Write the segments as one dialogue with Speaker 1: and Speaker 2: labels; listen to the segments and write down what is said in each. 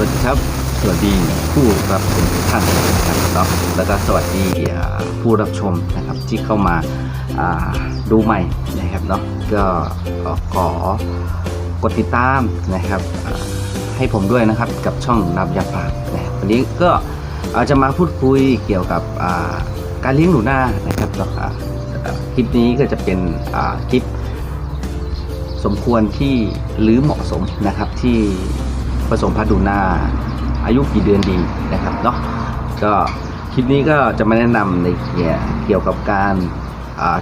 Speaker 1: วัสดีครับ สวัสดีผู้รับชมทุกท่านนะครับเนาะแล้วก็สวัสดีผู้รับชมนะครับที่เข้ามาดูใหม่นะครับเนาะก็ขอกดติดตามนะครับให้ผมด้วยนะครับกับช่องนับยาฝากนะวันนี้ก็อาจจะมาพูดคุยเกี่ยวกับการเลี้ยงหนูนานะครับเนาะคลิปนี้ก็จะเป็นคลิปสมควรที่หรือเหมาะสมนะครับที่ ผสมพันธุ์ดูนาอายุกี่เดือนดีนะครับเนาะก็คลิปนี้ก็จะมาแนะนำในเกี่ยวเกี่ยวกับการ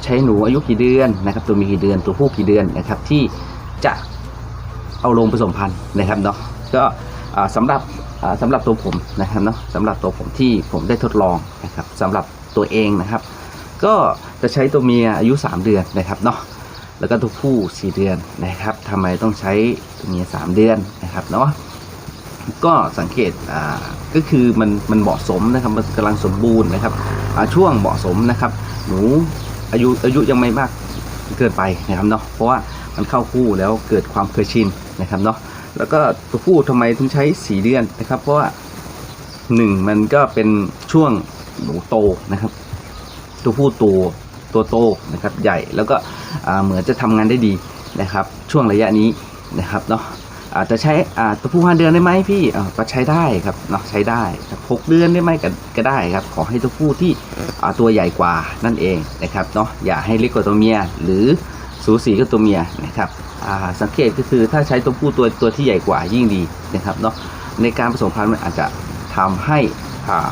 Speaker 1: ใช้หนูอายุกี่เดือนนะครับ ตัวมีกี่เดือนตัวผู้กี่เดือนนะครับ ที่จะเอาลงผสมพันธุ์นะครับเนาะก็อ่าสำหรับอ่าสำหรับตัวผมนะครับเนาะสำหรับตัวผมที่ผมได้ทดลองนะครับสำหรับตัวเองนะครับ ก็จะใช้ตัวเมียอายุ 3 เดือนนะครับเนาะแล้วก็ตัวผู้ 4 เดือนนะครับทำไมต้องใช้ตัวเมีย3 เดือนนะครับเนาะ ก็สังเกตอ่าก็คือมันมันเหมาะสมนะครับมันกำลังสมบูรณ์นะครับช่วงเหมาะสมนะครับ หนูอายุอายุยังไม่มากเกินไปนะครับเนาะเพราะว่ามันเข้าคู่แล้วเกิดความเคยชินนะครับเนาะแล้วก็ตัวผู้ทำไมถึงใช้4เดือนนะครับ เพราะว่าหนึ่งมันก็เป็นช่วงหนูโตนะครับ ตัวผู้ตัวตัวโตนะครับใหญ่แล้วก็เหมือนจะทำงานได้ดีนะครับ ช่วงระยะนี้นะครับเนาะ อาจจะใช้อ่าตัวผู้ห้าเดือนได้ไหมพี่อ่าก็ใช้ได้ครับเนาะใช้ได้หกเดือนได้ไหมก็ก็ได้ครับ ขอให้ตัวผู้ที่อ่าตัวใหญ่กว่านั่นเองนะครับเนาะอย่าให้เล็กกว่าตัวเมีย หรือสูสีกับตัวเมียนะครับอ่าสังเกตก็คือถ้าใช้ตัวผู้ตัวตัวที่ใหญ่กว่ายิ่งดีนะครับเนาะในการผสมพันธุ์มันอาจจะทำให้อ่า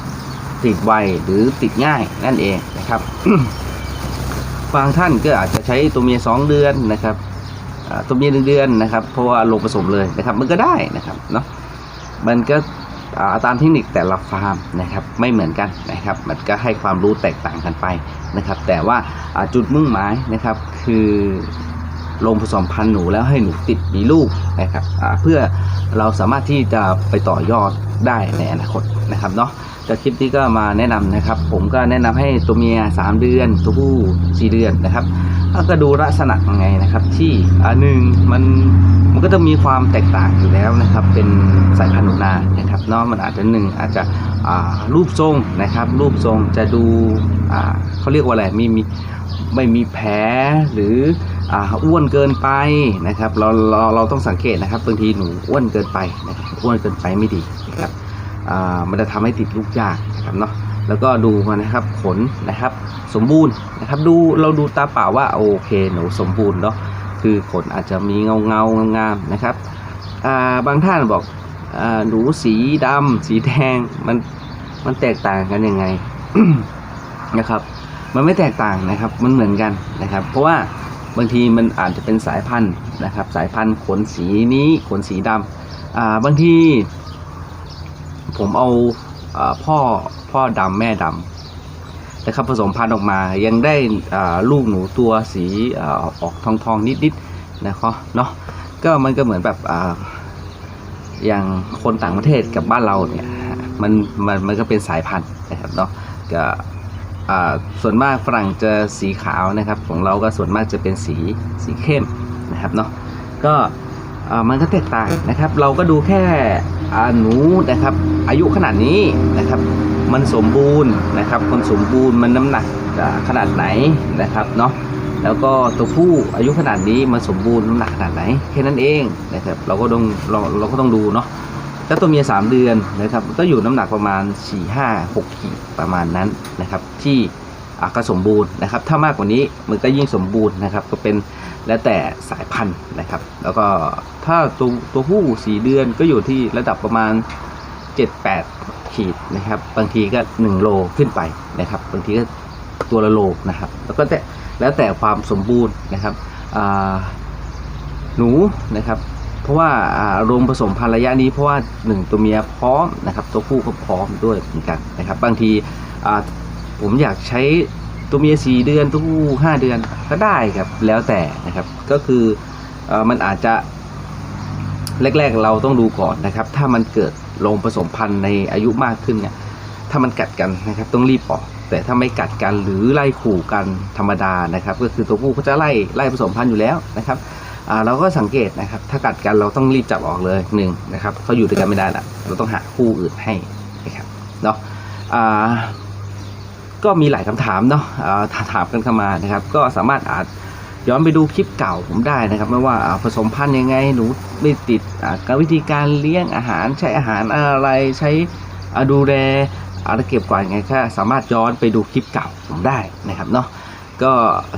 Speaker 1: ติดไวหรือติดง่ายนั่นเองนะครับบางท่านก็อาจจะใช้ตัวเมีย 2 เดือนนะครับ ต้มเมียหนึ่งเดือนนะครับเพราะว่าลงผสมเลยนะครับมันก็ได้นะครับเนาะมันก็ตามเทคนิคแต่ละฟาร์มนะครับไม่เหมือนกันนะครับ มันก็ให้ความรู้แตกต่างกันไปนะครับ แต่ว่าอ่าจุดมุ่งหมายนะครับคือ ลงผสมพันธุ์หนูแล้วให้หนูติดมีลูกนะครับเพื่อเราสามารถที่จะไปต่อยอดได้ในอนาคตนะครับเนาะจากคลิปนี้ก็มาแนะนำนะครับ ผมก็แนะนำให้ตัวเมีย 3 เดือน ตัวผู้ 4 เดือนนะครับแล้วก็ดูลักษณะยังไงนะครับ ที่อ่าหนึ่งมันมันก็จะมีความแตกต่างอยู่แล้วนะครับ เป็นสายพันธุ์หนูนานะครับเนาะมันอาจจะหนึ่งอาจจะรูปทรงนะครับ รูปทรงจะดูเขาเรียกว่าอะไรมีมีไม่มีแผลหรือ อ้วนเกินไปนะครับเราเราเราต้องสังเกตนะครับบางทีหนูอ้วนเกินไปนะครับอ้วนเกินไปไม่ดีนะครับอ่ามันจะทำให้ติดลูกยากนะครับเนาะแล้วก็ดูมานะครับขนนะครับสมบูรณ์นะครับดูเราดูตาเปล่าว่าโอเคหนูสมบูรณ์เนาะคือขนอาจจะมีเงาเงางามๆนะครับอ่าบางท่านบอกอ่าหนูสีดำสีแดงมันมันแตกต่างกันยังไงนะครับ มันไม่แตกต่างนะครับมันเหมือนกันนะครับ เพราะว่า บางทีมันอาจจะเป็นสายพันธุ์นะครับ สายพันธุ์ขนสีนี้ขนสีดำอ่าบางทีผมเอาอาพ่อพ่อดำแม่ดำนะครับผสมพันธุ์ออกมายังได้อ่าลูกหนูตัวสีอออกทองทองนิดนิดๆนะครับเนาะก็มันก็เหมือนแบบอ่าอย่างคนต่างประเทศกับบ้านเราเนี่ยมันมันมันก็เป็นสายพันธุ์นะครับเนาะก็ ส่วนมากฝรั่งจะสีขาวนะครับ ของเราก็ส่วนมากจะเป็นสีสีเข้มนะครับเนาะก็มันก็แตกต่างนะครับ เราก็ดูแค่หนูนะครับ อายุขนาดนี้นะครับ มันสมบูรณ์นะครับคนสมบูรณ์มันน้ำหนักขนาดไหนนะครับเนาะแล้วก็ตัวผู้อายุขนาดนี้มันสมบูรณ์น้ำหนักขนาดไหนแค่นั้นเองนะครับ เราก็ต้องเราเราก็ต้องดูเนาะ ถ้าตัวเมียสามเดือนนะครับก็อยู่น้ำหนักประมาณ 4 5 6ขีดประมาณนั้นนะครับ ที่อะก็สมบูรณ์นะครับ ถ้ามากกว่านี้มันก็ยิ่งสมบูรณ์นะครับ ก็เป็นแล้วแต่สายพันธุ์นะครับ แล้วก็ถ้าตัวตัวผู้สีเดือนก็อยู่ที่ระดับประมาณ 7-8 ขีดนะครับ บางทีก็ 1 โลขึ้นไปนะครับ บางทีก็ตัวละโลนะครับ แล้วก็แต่แล้วแต่ความสมบูรณ์นะครับหนูนะครับ เพราะว่าโรงผสมพันธุ์ระยะนี้เพราะว่าหนึ่งตัวเมียพร้อมนะครับ ตัวผู้ก็พร้อมด้วยเหมือนกันนะครับ บางทีผมอยากใช้ตัวเมียสี่เดือนตัวผู้ห้าเดือนก็ได้ครับแล้วแต่นะครับก็คืออมันอาจจะแรกๆเราต้องดูก่อนนะครับ ถ้ามันเกิดโรงผสมพันธุ์ในอายุมากขึ้นเนี่ยถ้ามันกัดกันนะครับต้องรีบออก แต่ถ้าไม่กัดกันหรือไล่ขู่กันธรรมดานะครับ ก็คือตัวผู้เขาจะไล่ไล่ผสมพันธุ์อยู่แล้วนะครับ เราก็สังเกตนะครับ ถ้ากัดกันเราต้องรีบจับออกเลยหนึ่งนะครับเขาอยู่ด้วยกันไม่ได้ละเราต้องหาคู่อื่นให้นะครับเนาะก็มีหลายคำถามเนาะถามกันเข้ามานะครับ ก็สามารถอาจย้อนไปดูคลิปเก่าผมได้นะครับ ไม่ว่าผสมพันธุ์ยังไงหนูไม่ติดการวิธีการเลี้ยงอาหารใช้อาหารอะไรใช้ดูแลอะไรเก็บกวาดยังไงก็สามารถย้อนไปดูคลิปเก่าผมได้นะครับเนาะ ก็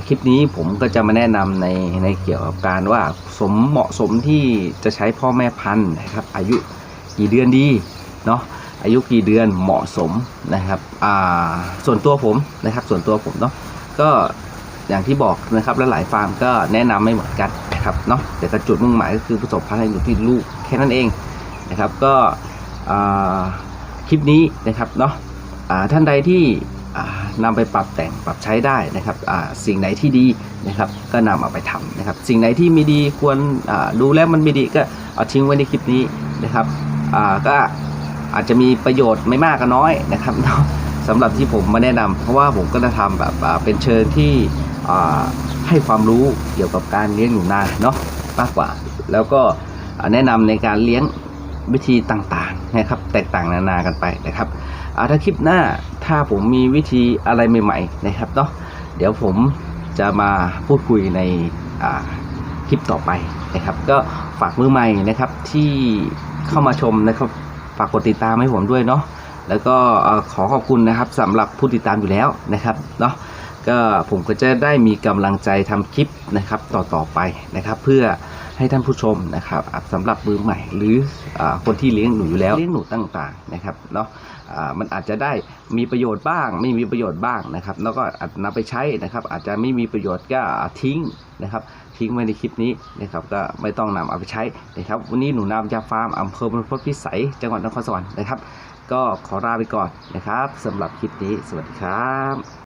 Speaker 1: คลิปนี้ผมก็จะมาแนะนำในในเกี่ยวกับการว่าสมเหมาะสมที่จะใช้พ่อแม่พันธุ์นะครับ อายุกี่เดือนดีเนาะอายุกี่เดือนเหมาะสมนะครับอ่าส่วนตัวผมนะครับ ส่วนตัวผมเนาะก็อย่างที่บอกนะครับและหลายฟาร์มก็แนะนำไม่เหมือนกันนะครับเนาะแต่จุดมุ่งหมายก็คือผสมพันธุ์อยู่ที่ลูกแค่นั้นเองนะครับก็คลิปนี้นะครับเนาะท่านใดที่ นำไปปรับแต่งปรับใช้ได้นะครับสิ่งไหนที่ดีนะครับก็นำเอาไปทำนะครับ สิ่งไหนที่ไม่ดีควรดูแล้วมันไม่ดีก็เอาทิ้งไว้ในคลิปนี้นะครับก็อาจจะมีประโยชน์ไม่มากก็น้อยนะครับสำหรับที่ผมมาแนะนำเพราะว่าผมก็จะทำแบบเป็นเชิงที่ให้ความรู้เกี่ยวกับการเลี้ยงหนูนาเนาะมากกว่า แล้วก็แนะนำในการเลี้ยงวิธีต่างๆนะครับ แตกต่างนานากันไปนะครับ ถ้าคลิปหน้าถ้าผมมีวิธีอะไรใหม่ๆนะครับเนาะเดี๋ยวผมจะมาพูดคุยในคลิปต่อไปนะครับ ก็ฝากมือใหม่นะครับที่เข้ามาชมนะครับ ฝากกดติดตามให้ผมด้วยเนาะแล้วก็ขอขอบคุณนะครับสำหรับผู้ติดตามอยู่แล้วนะครับเนาะก็ผมก็จะได้มีกำลังใจทำคลิปนะครับต่อๆไปนะครับ เพื่อให้ท่านผู้ชมนะครับสำหรับมือใหม่ หรืออคนที่เลี้ยงหนูอยู่แล้วเลี้ยงหนูต่างๆนะครับเนาะ มันอาจจะได้มีประโยชน์บ้าง ไม่มีประโยชน์บ้างนะครับ แล้วก็อาจนำไปใช้นะครับ อาจจะไม่มีประโยชน์ก็ทิ้งนะครับ ทิ้งไว้ในคลิปนี้นะครับ ก็ไม่ต้องนำเอาไปใช้นะครับ วันนี้หนูนำจากฟาร์มอำเภอบรรพตพิสัยจังหวัดนครสวรรค์นะครับ ก็ขอลาไปก่อนนะครับสำหรับคลิปนี้สวัสดีครับ